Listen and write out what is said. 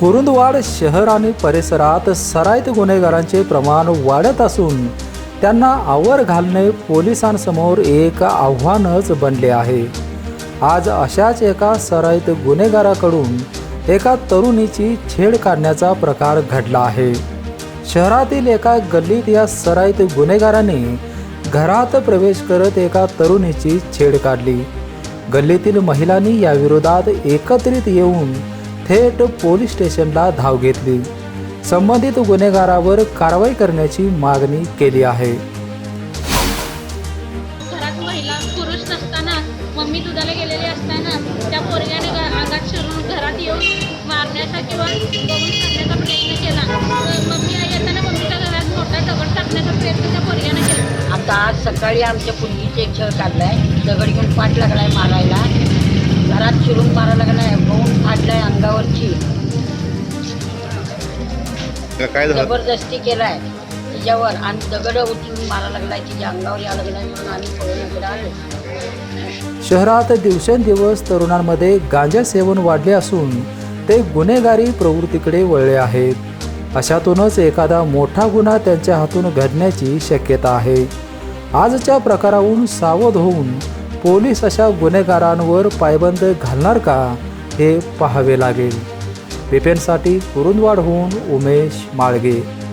कुरुंदवाड शहर आणि परिसरात सराईत गुन्हेगारांचे प्रमाण वाढत असून त्यांना आवर घालणे पोलिसांसमोर एक आव्हानच बनले आहे. आज अशाच एका सराईत गुन्हेगाराकडून एका तरुणीची छेड काढण्याचा प्रकार घडला आहे. शहरातील एका गल्लीत या सराईत गुन्हेगाराने घरात प्रवेश करत एका तरुणीची छेड काढली. गल्लीतील महिलांनी याविरोधात एकत्रित येऊन थेट पोलीस स्टेशनला धाव घेतली. संबंधित गुन्हेगारावर कारवाई करण्याची मागणी केली आहे. घरात महिला पुरुष नसताना मम्मी दुधाला गेलेली असताना त्या पोरग्याने घ- अंगात शिरून घरात येऊन मारण्याचा किंवा बघून टाकण्याचा प्रयत्न केला. तर मम्मी आई येताना मम्मीच्या घरात मोठा दगड टाकण्याचा प्रयत्न त्या पोरग्याने केला. आता आज सकाळी आमच्या मुलगीचे एक छळ काढलाय. दगड घेऊन पाठ लागलाय मारायला. का? काय झालं? जबरदस्ती केलाय. तिच्यावर आणि दगड उचलून मारायला लागलाय. तिच्या अंगावर यायला लागलाय म्हणून आम्ही पळून इकडे आलो शहरात दिवसेंदिवस तरुणांमध्ये गांजा सेवन वाढले असून ते गुन्हेगारी प्रवृत्तीकडे वळले आहेत. अशातूनच एखादा मोठा गुन्हा त्यांच्या हातून घडण्याची शक्यता आहे. आजच्या प्रकाराहून सावध होऊन पोलीस अशा गुन्हेगारांवर पायबंद घालणार का हे पाहावे लागेल. विपेनसाठी कुरुंदवाडहून उमेश माळगे.